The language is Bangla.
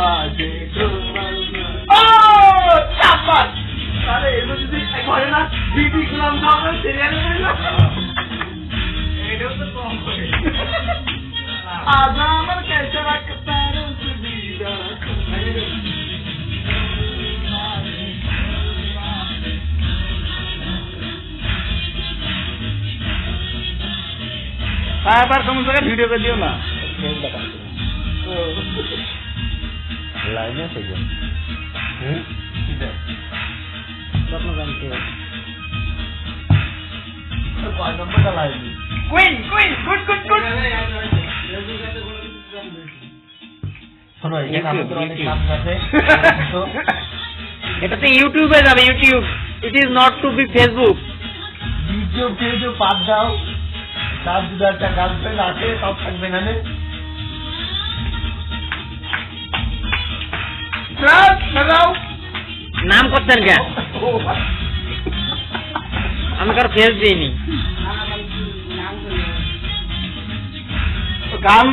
বাজে ও চাপাত আরে এগুলো যদি ঘরে না বিবি গুলাম খাওয়া সিরিয়াল এটাও তো কম করে। আজ আমার কেসে রাখতে সুবিধা তারপর জায়গায় ভিডিও করে দিও না। লাইনে থেকে কয় নম্বরটা লাইনি queen queen good good good. শোনো এখানে আমাদের অনেক কাজ আছে তো এটা তো ইউটিউবে যাবে YouTube. It is not to be Facebook video ফিডিও বাদ দাও। তার যদি একটা গার্লফ্রেন্ড আছে সব থাকবে এখানে। নাম করতেন কে আমি কারো ফেস দিইনি গান